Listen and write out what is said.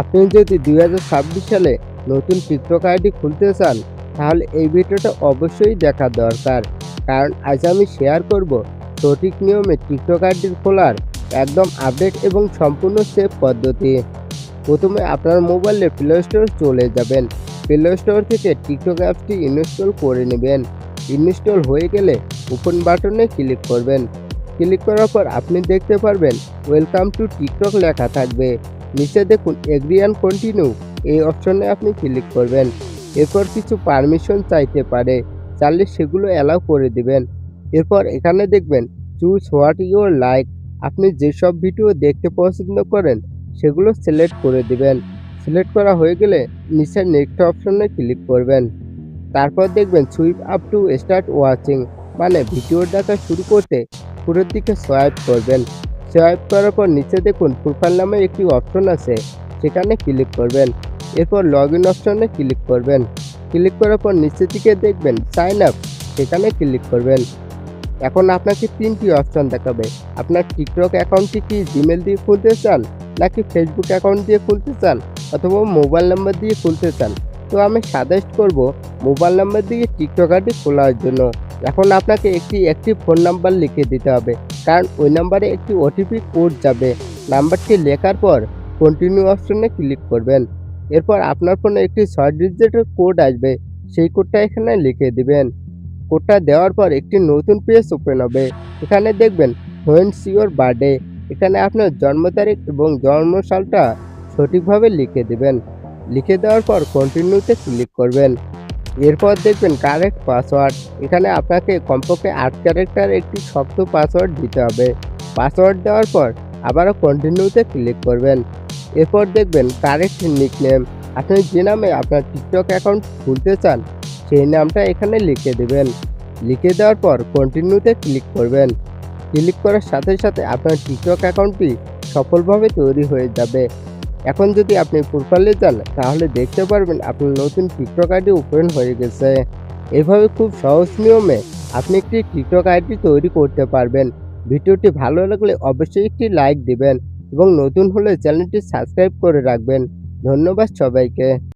আপনি যদি দু হাজার ছাব্বিশ সালে নতুন আইডি খুলতে চান, তাহলে এই ভিডিওটা অবশ্যই দেখা দরকার। কারণ আজ আমি শেয়ার করব সঠিক নিয়মে আইডি খোলার একদম আপডেট এবং সম্পূর্ণ সেফ পদ্ধতি। প্রথমে আপনার মোবাইলে প্লে স্টোর চলে যাবেন। প্লে স্টোর থেকে টিকটক অ্যাপটি ইনস্টল করে নেবেন। ইনস্টল হয়ে গেলে ওপেন বাটনে ক্লিক করবেন। ক্লিক করার পর আপনি দেখতে পারবেন ওয়েলকাম টু টিকটক লেখা থাকবে। নিচে দেখুন এগ্রি অ্যান্ড কন্টিনিউ এই অপশনে আপনি ক্লিক করবেন। এরপর কিছু পারমিশন চাইতে পারে, চাইলে সেগুলো অ্যালাউ করে দিবেন। এরপর এখানে দেখবেন চুজ হোয়াট ইউর লাইক আপনি যেসব ভিডিও দেখতে পছন্দ করেন, সেগুলো সিলেক্ট করে দিবেন। সিলেক্ট করা হয়ে গেলে নিচের নেক্সট অপশনে ক্লিক করবেন। তারপর দেখবেন swipe up to start watching মানে ভিডিও দেখা শুরু করতে পুরোর দিকে সোয়াইপ করবেন। সোয়াইপ করার পর নিচে দেখুন প্রোফাইল নামে একটি অপশন আছে, সেখানে ক্লিক করবেন। এরপর লগ ইন অপশনে ক্লিক করবেন। ক্লিক করার পর নিচের দিকে দেখবেন সাইন আপ, সেখানে ক্লিক করবেন। এখন আপনাকে তিনটি অপশন দেখাবে। আপনার টিকটক অ্যাকাউন্টটি কি জিমেল দিয়ে খুলতে চান, নাকি ফেসবুক অ্যাকাউন্ট দিয়ে খুলতে চান, অথবা মোবাইল নাম্বার দিয়ে খুলতে চান? তো আমি সাজেস্ট করব মোবাইল নাম্বার দিয়ে টিকটক আইডি খোলার জন্য। এখন আপনাকে একটি একটি ফোন নাম্বার লিখে দিতে হবে। কারণ ওই নাম্বারে একটি ওটিপি কোড যাবে। নাম্বারটি লেখার পর কন্টিনিউ অপশনে ক্লিক করবেন। এরপর আপনার ফোনে একটি ছয় ডিজিটের কোড আসবে। সেই কোডটা এখানে লিখে দিবেন। কোডটা দেওয়ার পর একটি নতুন পেজ ওপেন হবে। এখানে দেখবেন হোয়েন্স ইওর বার্থডে এখানে আপনার জন্ম তারিখ এবং জন্ম সালটা সঠিকভাবে লিখে দিবেন। লিখে দেওয়ার পর কন্টিনিউতে ক্লিক করবেন। এরপর দেখবেন কারেক্ট পাসওয়ার্ড এখানে আপনাকে কমপক্ষে আট ক্যারেক্টার একটি শক্ত পাসওয়ার্ড দিতে হবে। পাসওয়ার্ড দেওয়ার পর আবারও কন্টিনিউতে ক্লিক করবেন। এরপর দেখবেন কারেক্ট নিকনেম আপনি যে নামে আপনার টিকটক অ্যাকাউন্ট খুলতে চান, সেই নামটা এখানে লিখে দেবেন। লিখে দেওয়ার পর কন্টিনিউতে ক্লিক করবেন। ক্লিক করার সাথে সাথে আপনার টিকটক অ্যাকাউন্টটি সফলভাবে তৈরি হয়ে যাবে। এখন যদি আপনি প্রোফাইলে যান, তাহলে দেখতে পারবেন আপনার নতুন টিকটক আইডি ওপেন হয়ে গেছে। এভাবে খুব সহজ নিয়মে আপনি একটি টিকটক আইডি তৈরি করতে পারবেন। ভিডিওটি ভালো লাগলে অবশ্যই একটি লাইক দিবেন এবং নতুন হলে চ্যানেলটি সাবস্ক্রাইব করে রাখবেন। ধন্যবাদ সবাইকে।